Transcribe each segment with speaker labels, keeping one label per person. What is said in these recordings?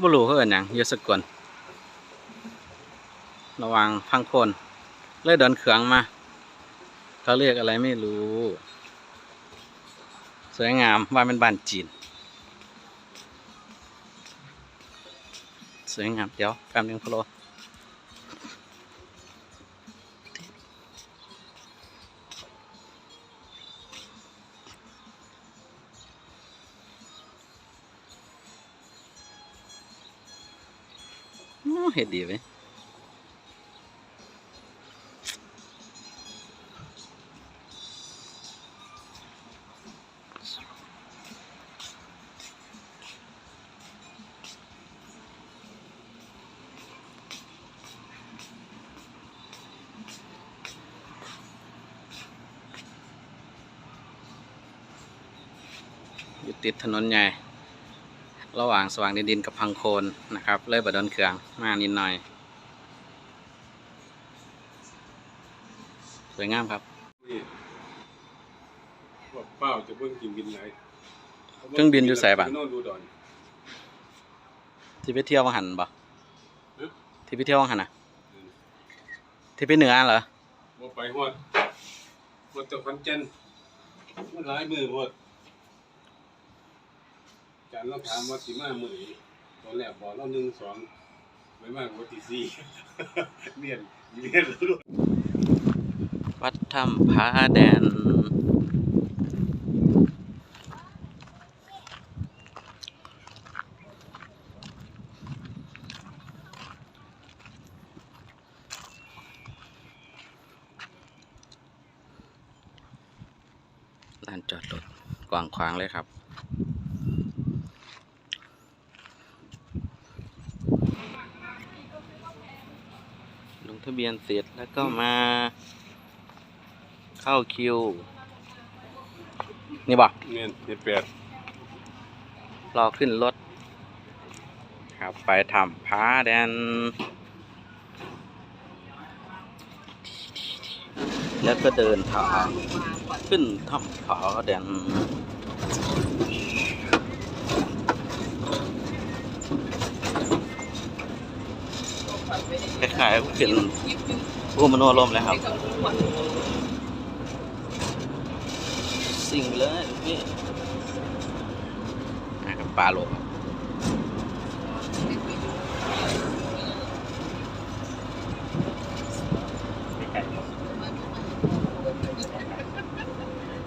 Speaker 1: บ่รู้เขาเอิ้นหยังอยู่สกลระวังพังคนเลยเดินเขืองมา เขาเรียกอะไรไม่รู้ สวยงามว่าเป็นบ้านจีน สวยงาม เดี๋ยวแป๊บนึงพะโล อ้อเห็ดดีไห ระหว่างสว่างแดนดินกับพังโคนนะครับ เลยบดอนเคืองมานิดหน่อย สวยงามครับ
Speaker 2: นี่ว่าเป้าจะเพิ่งกินบินไหน
Speaker 1: เครื่องบินอยู่ไสบัด
Speaker 2: โน่นดูดอน
Speaker 1: ที่ไปเที่ยววังหันบ่
Speaker 2: ฮะ
Speaker 1: ที่ไปเที่ยววังหันอะ ที่ไปเหนือเหรอ
Speaker 2: ว่าไปหอดหอดตะควันเจนมันหลายมือหมดอา จารย์เราถามว่าสิมามือไหนตอนแรกบอกเราหนึ่งสองไม่มากกว่าที่สี่เนียนเนียนรู้
Speaker 1: วัดถ้ำผาแดน ลานจอดรถกว้างขวางเลยครับ ลงทะ เบียนเสร็จแล้วก็มาเข้าคิว นี่บอก
Speaker 2: เนียนเนียนแปด
Speaker 1: รอขึ้นรถครับไปทำผาแดน แล้วก็เดินทางขึ้นถ้ำผาแดนคล้ายๆเป็น ผู้มโนรมเลยครับ สิ่งเลยพี่นะครับปลาโลก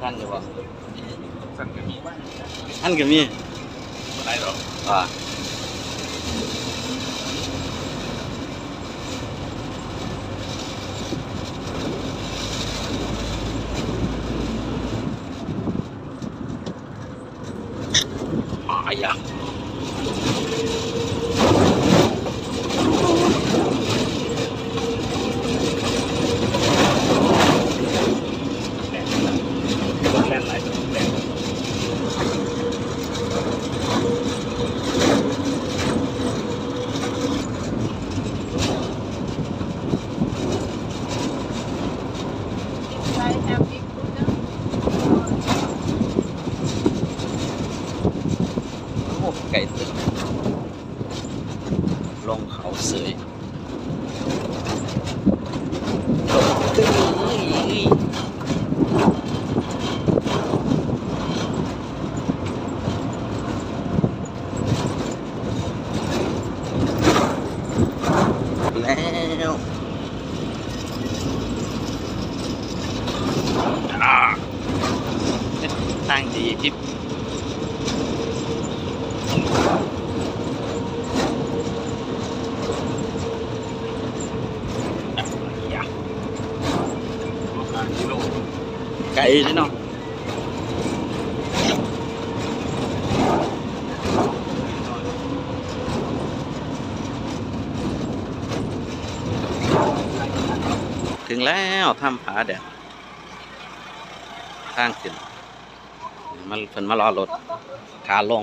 Speaker 1: ท่านอยู่บ่
Speaker 2: สั้นกันมี
Speaker 1: ท่านก็มี
Speaker 2: อะไรหรอ
Speaker 1: อ่าอ่าอย่าแค่ไหน โอ้ไก่ตึกลงเขาเสยแล้วอ่า ทางดีที่อย่า
Speaker 2: ห้ากิโล
Speaker 1: ไก่เลยเนาะถึงแล้วถ้ำผาแดดทางขึ้น มันเพิ่นมารอรถขาลง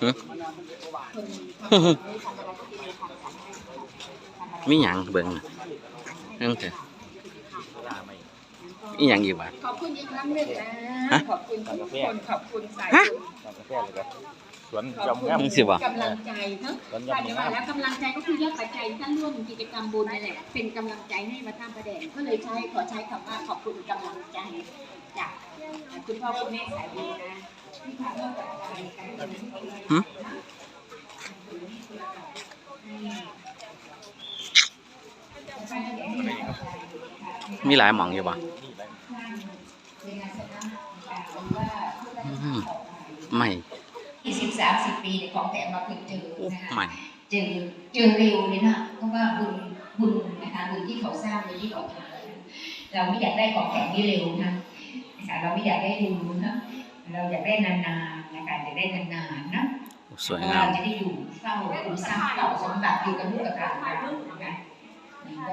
Speaker 2: เหึ
Speaker 1: มีหยังเบิ่งน่ะนั่นเถอะอีหยังอีกบาด
Speaker 3: ขอบคุณอีกครั้งหนึ่งนะ
Speaker 1: ฮะ
Speaker 3: ขอบคุณทุกคนขอบคุณสาย
Speaker 1: ฮะ
Speaker 3: บุญ
Speaker 4: กาแฟเลยครับสวน
Speaker 3: ขอบ
Speaker 4: จำ
Speaker 3: คุณ
Speaker 4: งาม
Speaker 1: มึงสิบ่
Speaker 3: กำลังใจเนอะ
Speaker 4: สวน
Speaker 3: การ
Speaker 4: จำ
Speaker 3: จะ
Speaker 4: งา
Speaker 3: ว่ามแล้วกำลังใจก็คือยอดปัจจัยท่านร่วมกิจกรรมบุญนั่นแหละ เป็นกำลังใจให้มาทำประเด็นก็เลยใช้ขอใช้คำว่าขอบคุณกำลังใจจากคุณพ่อคุณแม่สายบุญนะที่ทำให้ปัจจัยการทำให้
Speaker 1: หึ มีหลายหม่องอยู่บ่อืมไม่
Speaker 3: ยี่สิบสามสิบปีเนี่ยของแต่มาเพิ่งเจอ
Speaker 1: โอ้
Speaker 3: นะคะ
Speaker 1: ไม่
Speaker 3: เจอเจอเร็วเลยนะเพราะว่าบุญบุญนะคะบุญที่เขาสร้างบุญที่เขาทำนะเราไม่อยากได้ของแข็งที่เร็วนะนะคะเราไม่อยากได้เร็วนะเราอยากได้นานๆนะคะอยากได้นานๆนะ
Speaker 1: สวย
Speaker 3: เพราะ
Speaker 1: งาม
Speaker 3: เราจะได้อยู่เฝ้าอยู่สร้างเก่าสมบัติอยู่กับลูกกับหลานเรานะคะแล้ว ก็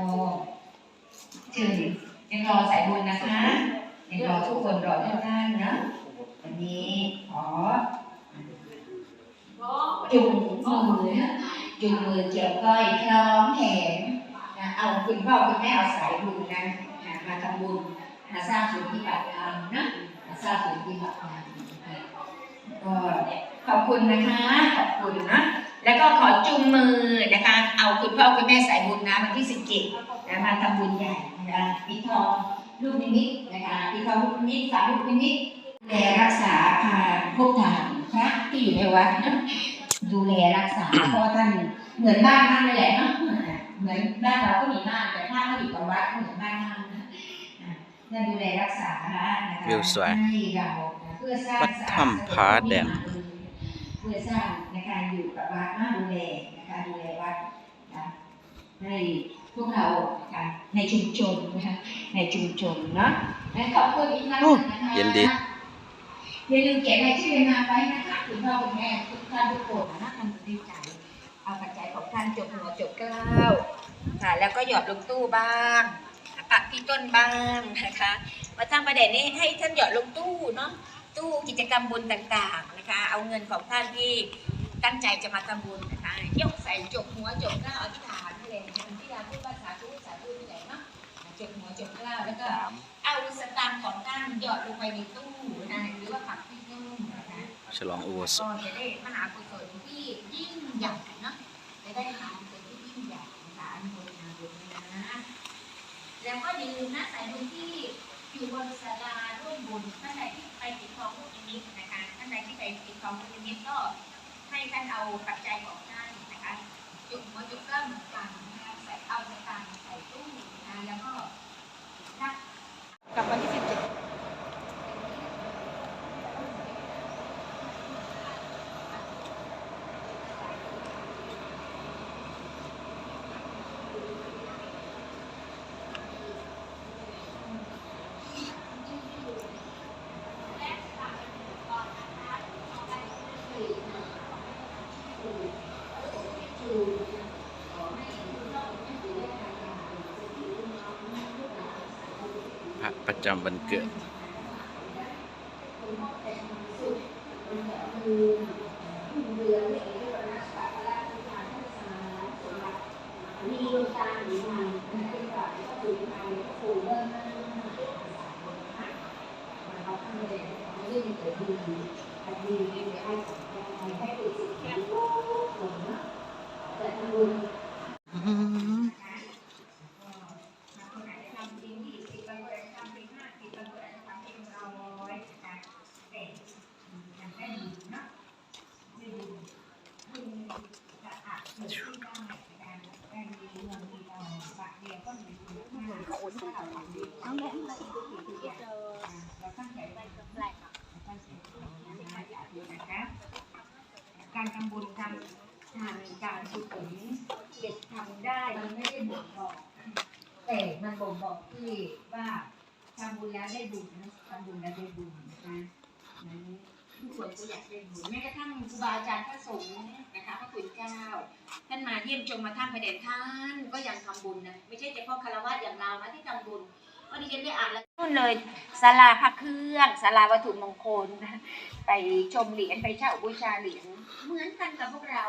Speaker 3: เจอยังรอสายบุญนะคะยังรอทุกคนรอทุกท่านนะวันนี้ขอจุงมือจุงมือเกี่ยวก้อยคล้องแขนนะเอาคุณพ่อคุณแม่เอาสายบุญนะมาทำบุญมาสร้างศูนย์ปฏิบัติธรรมนะมาสร้างศูนย์ปฏิบัติธรรมนก็ขอบคุณนะคะ ขอบคุณนะ แล้วก็ขอจุงมือนะคะ เอาคุณพ่อคุณแม่สายบุญนะวันที่สิบเจ็ดนะมาทำบุญใหญ่นะคะปิดทองลูกนิมิตนะคะปิดทองลูกนิมิตสามลูกนิมิตดูแลรักษาพาพวกทหารพระที่อยู่ในวัดนะดูแลรักษาเพราะว่าท่านเหมือนบ้านท่านเลยแหละเนาะเหมือนบ้านเราก็มีบ้านแต่ถ้าเขาอยู่กับวัดก็เหมือนบ้านท่านนะอะท่านดูแลรักษานะคะ
Speaker 1: วิวสวย
Speaker 3: ให้เราเพื่อสร้าง
Speaker 1: วัดถ้ำผาแดน
Speaker 3: เพื่อสร้างในการอยู่กับวัดนะดูแลนะคะดูแลวัดนะให้พวกเรานะคะในชุมชนนะคะในชุมชนเนาะและขอบคุณอีกครั้งหนึ่งนะคะ
Speaker 1: เย็นดี
Speaker 3: อย่าลืมเขียนรายชื่อมาไว้นะคะคุณพ่อคุณแม่ทุกท่านทุกคนนะท่านดีใจเอาปัจจัยของท่านจบหัวจบเกล้าค่ะแล้วก็หยอดลงตู้บ้างปักที่ต้นบ้างนะคะมาทำประเด็นนี้ให้ท่านหยอดลงตู้เนาะ ตู้กิจกรรมบุญต่างๆนะคะ เอาเงินของท่านที่ตั้งใจจะมาทำบุญนะคะยกใส่จกหัวจกเกล้าอธิษฐานนี่เลยอธิษฐานพูดภาษาธุสาธุนี่แหละเนาะจกหัวจกเกล้าแล้วก็เอาสตางค์ของท่านหยอดลงไปในตู้นะหรือว่าปักที่ตู้นะคะ
Speaker 1: ฉลองอุโบสถ
Speaker 3: ก็จะได้มหากุศลที่ยิ่งใหญ่เนาะจะได้มหากุศลที่ยิ่งใหญ่นะคะอนุโมทนาบุญนะแล้วก็อย่าลืมนะสายบุญที่ อยู่บนศาลาร่วมบุญท่านใดที่ไปติดทองลูกนิมิตนะคะท่านใดที่ไปติดทองลูกนิมิตก็ให้ท่านเอาปัจจัยของท่านนะคะจุกหัวจุกเกล้าเหมือนกันนะคะใส่เอาในการใส่ตู้นะแล้วก็นะกับวันที่สิบ
Speaker 1: ประจำวันเกิด
Speaker 3: มีดวงตาหรือไงเป็นแบบสูงไทยสูงเริ่มเขาทำเลยเขาเล่นเกิดดีดีดีให้ให้ติดสิแค่ลูกหลงนะแต่ทำบุญทำจริงยี่สิบบางคนทำจริงห้าสิบบางคนทำจริงร้อยนะคะแต่ยังได้ดีนะได้ดีคุณจะอาจจะช่วยได้ในการได้ดีเงินดีทองบาทเดียวก็มีคุณค่าคนที่เราทำดีเอาแหละเราตั้งใจไว้ก็แปลกอะตั้งใจนะคะอย่าดูนะคะ การทำบุญทำทาง การกุศลเด็กทำได้มันไม่ได้บ่งบอก แต่มันบ่งบอกที่ว่าทำบุญแล้วได้บุญนะทำบุญแล้วได้บุญนะคะนั้นทุกคนก็อยากได้บุญแม้กระทั่งครูบาอาจารย์พระสงฆ์นะคะพระคุณเจ้าท่านมาเยี่ยมชมมาท่ามพระเดชท่านก็ยังทำบุญนะไม่ใช่เฉพาะคารวะอย่างเรานะที่ทำบุญวันนี้ฉันได้อ่านแล้วนู่นเลยศาลาพระเครื่องศาลาวัตถุมงคล ไปชมเหรียญไปเช่าบูชาเหรียญเหมือนกันกับพวกเรา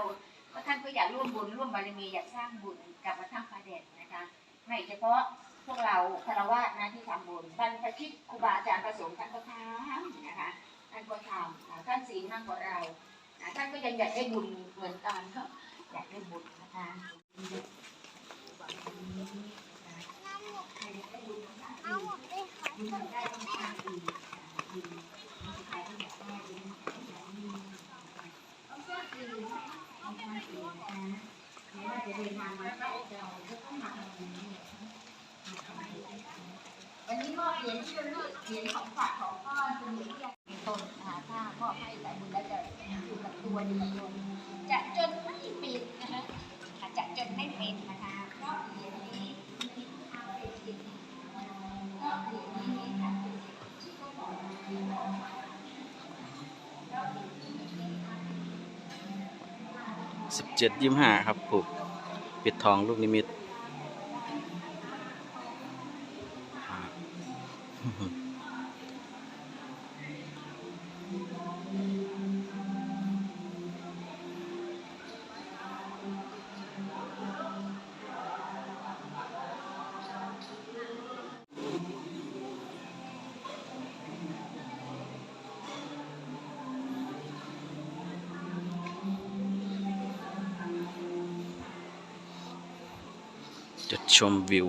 Speaker 3: ก็ท่านก็อยากร่วมบุญร่วมบารมีอยากสร้างบุญกับพระธาตุพระเดชนะคะไม่เฉพาะพวกเราคารวะนะที่ทำบุญบรรพชิตครูบาอาจารย์ประสงค์ท่านก็ทำนะคะท่านก็ทำท่านศีลมากกว่าเราท่านก็ยังอยากได้บุญเหมือนกันก็อยากได้บุญนะคะ วันนี้มอบเหรียญที่ระลึกเหรียญของฝากของก้อนเป็นเหรียญที่มีตนหาถ้ามอบให้แต่บุญแล้วจะอยู่กับตัวอยู่กับตัวจะจนไม่ปิดนะคะจะจนไม่เป็นนะคะเพราะเหรียญนี้มีทางเป็นจริงเพราะเหรียญนี้มีทางเป็นจริงที่เขาบอก
Speaker 1: สิบเจ็ดยี่ห้าครับผูกปิดทองลูกนิมิต จุดชมวิว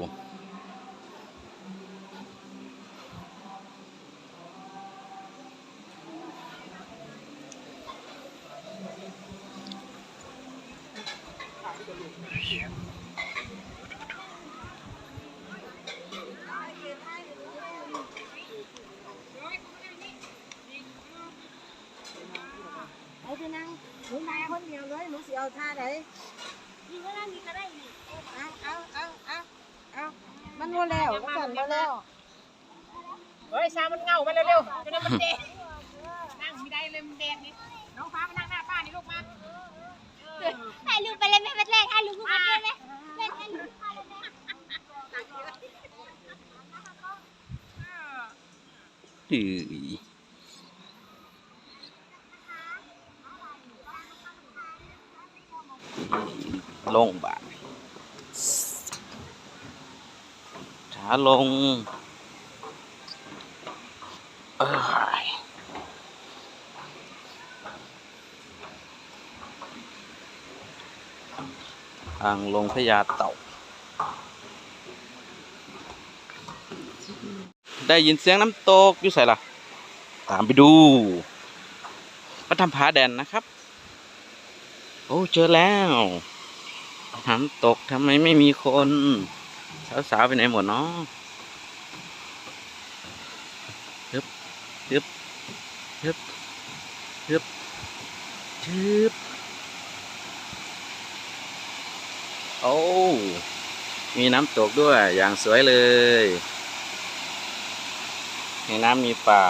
Speaker 4: เอาไปนั่งหนูมาคนเดียวเลยหนูสิเอาท่าไหน นี่ก็นั่งนี่ก็ได้เอาเอาเอาเอาเอามันโมแล้วก็สั่นมาแล้ว
Speaker 5: เฮ้ยชามันเงามาเร็วๆจะได้มันเด็กนั่งไม่ได้เลยมันเด็กนี่น้องฟ้ามานั่งหน้าป้านี่ลูกมา
Speaker 6: ถ่ายรูปไปเลยไม่เป็นไรถ่ายรูปกูมาด้วยไหมเล่ถ่ายรูปมาเลยไหม
Speaker 1: อือ ลงบาทขาลงอยทางลงพญาเต่า ได้ยินเสียงน้ำตกอยู่ใส่ล่ะตามไปดูพระธรรมผาแดนนะครับ โอ้ เจอแล้ว น้ำตกทำไมไม่มีคน สาวๆไปไหนหมดเนาะฮึบฮึบฮึบฮึบฮึบโอ้มีน้ำตกด้วยอย่างสวยเลย ในน้ำมีปลา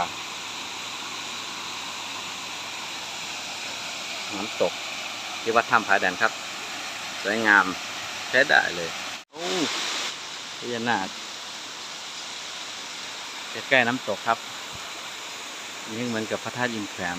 Speaker 1: น้ำตกที่วัดถ้ำผาแดนครับ สวยงามใช้ได้เลยโอ้พญานาคใกล้ๆน้ำตกครับนี่เหมือนกับพระธาตุอินแขวน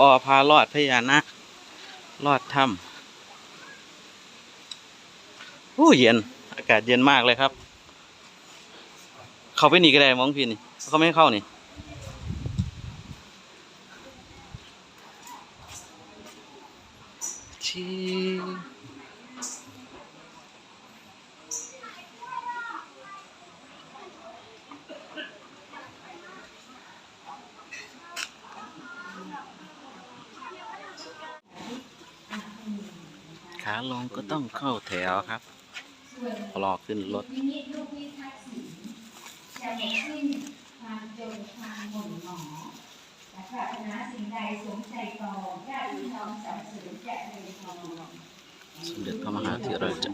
Speaker 1: อพาลอดพญานาคลอดถ้ำอู้เย็น อากาศเย็นมากเลยครับ เขาไปหนีก็ได้มองพี่นี่เขาไม่ให้เข้านี่ ชี ขาลงก็ต้องเข้าแถวครับ
Speaker 3: ส่วน
Speaker 1: รอขึ้นรถ
Speaker 3: วินิจลูกนิทักษิณจะหมดสิ้นความจนความหม่นหมองและปรารถนาสิ่งใดสมใจปองญาติพี่น้องสรรเสริญจะเริญพร
Speaker 1: สมเด็จพระมหาธีราชา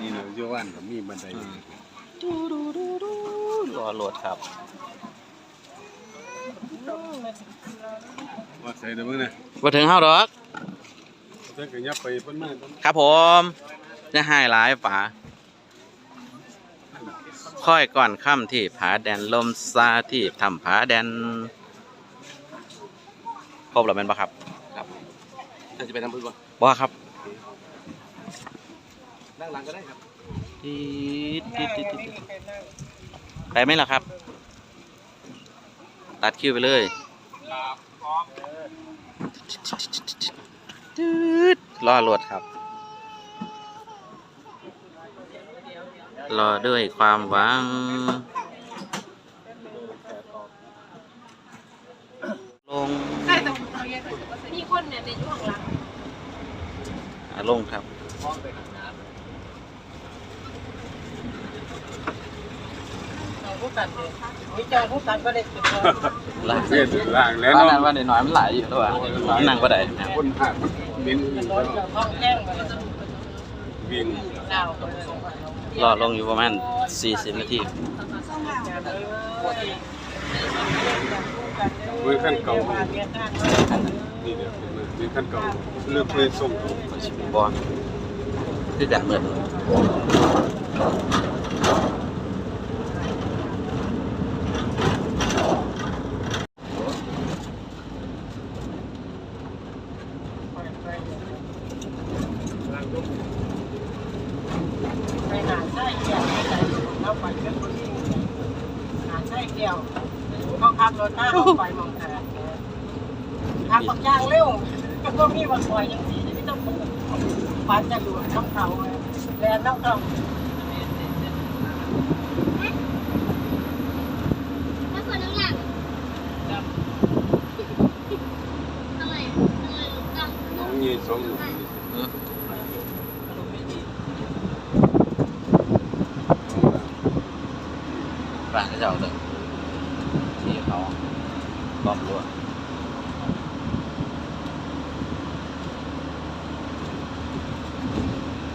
Speaker 2: นี่นะโยวันก็มีบันได
Speaker 1: รอรถครับ
Speaker 2: ว่าใส่เด้อมึงนะ
Speaker 1: มาถึงเฮาดอก
Speaker 2: เพิ่นก็ยับไปเพิ่นมาเพิ่น
Speaker 1: ครับผมจะให้หลายป๋าค่อยก่อนค่ำที่ผาแดนลมซาที่ทำผาแดนครบแล้วแม่นปะครับ
Speaker 2: ถ้าจะไปทำบุญบ่
Speaker 1: บ่ครับ
Speaker 2: นั่งหลังก็ได้ครับ
Speaker 1: ติดติดติดติดไปไหมล่ะครับ ตัดคิวไปเลย ตืดรอรถครับ รอด้วยความหวัง ลง
Speaker 5: มีคนเนี่ยในอยู่ข้างหลัง
Speaker 1: อะลงครับ
Speaker 5: ผู้ตัดเลยมีจองผู้ตัดก็ได้จุด
Speaker 1: หลาย
Speaker 2: เสียล่างแล้ว
Speaker 1: ว่า
Speaker 2: เนาะ
Speaker 1: นั้นว่าน้อยๆมันหลายอยู่แล้วว่ะนั่งก็ได้นะ
Speaker 2: คนหัก เน้น
Speaker 5: รองแจ้งมาแล้ว
Speaker 2: เวียง
Speaker 5: ดาว
Speaker 1: รอลงอยู่ประมาณ 40 นาที
Speaker 2: เวอร์ชันเก่านี่เดี๋ยวเวอร์ชันเก่าเลือกเพลงส่ง
Speaker 1: บอลคือกันเหมือน
Speaker 5: ไปหาไส้เกี่ยวเราไปเรื่องนี้หาไส้เกี่ยวเขาขับรถหน้าเขาไปมองแต่ ขับปักยางเร็วก็มีบางซอยยังสีไม่ต้องพูดฟันจะดูน้ำเขาแลนน้องเขา
Speaker 6: แล้วคนข้างหลังอะไรอะไรต้อง
Speaker 2: น้องมีสองหนุ่ม
Speaker 1: บ้านเขาจะเอาแต่ที่เขาล้อมรั้ว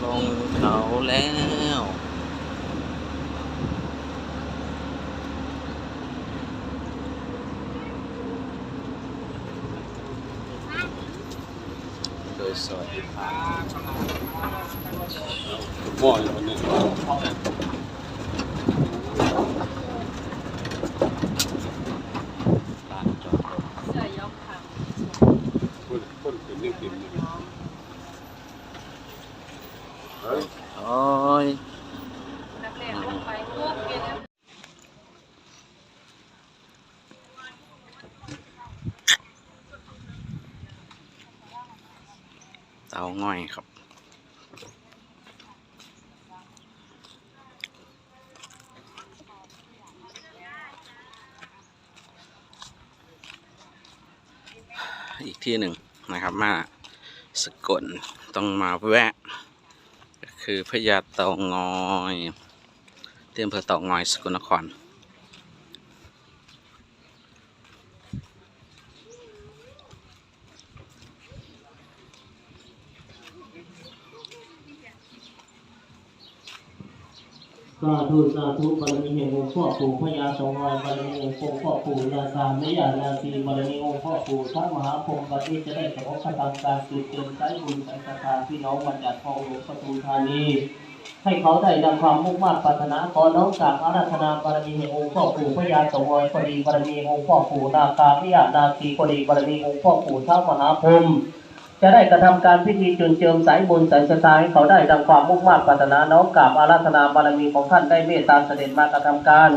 Speaker 1: ลงเขา แล้วโดยสวัสดิภาพ
Speaker 2: หม้ออยู่คนนึง
Speaker 1: ลานจอดรถ
Speaker 5: เสื้อยกค่ะ
Speaker 2: คนคนเป็นเรื่องเต็มเลยเฮ้ย
Speaker 1: โอ้ย
Speaker 5: นักเรียนลงไปพวกเรียน
Speaker 1: เตาง่อยครับ อีกที่หนึ่งนะครับมาสกลต้องมาแวะ ก็คือพญาเต่างอยที่อำเภอเต่างอยสกลนคร
Speaker 7: สาธุสาธุบารมีแห่งองค์พ่อปู่พญาสงฆ์บารมีแห่งองค์พ่อปู่นาคาไม่ยานาทีบารมีองค์พ่อปู่พระมหาพรหมปฏิจะได้สมบกำลังการสืบเติมสายบุญสายศรัทธาพี่น้องมาจากทองหลวงปทุมธานีให้เขาได้นำความมุ่งมั่นปรารถนาขอน้องกราบอาราธนาบารมีแห่งองค์พ่อปู่พญาสงฆ์ก็ดีบารมีองค์พ่อปู่นาคาไม่ยานาทีก็ดีบารมีองค์พ่อปู่ท้ามหาพรหม จะได้กระทำการพิธีจุนเจิมสายบุญสายศรัทาให้เขาได้ดังความมุ่งมั่ปรารถนาน้อมกราบอาราธนาบารมีของท่านได้เมตตาเสด็จมากระทำการ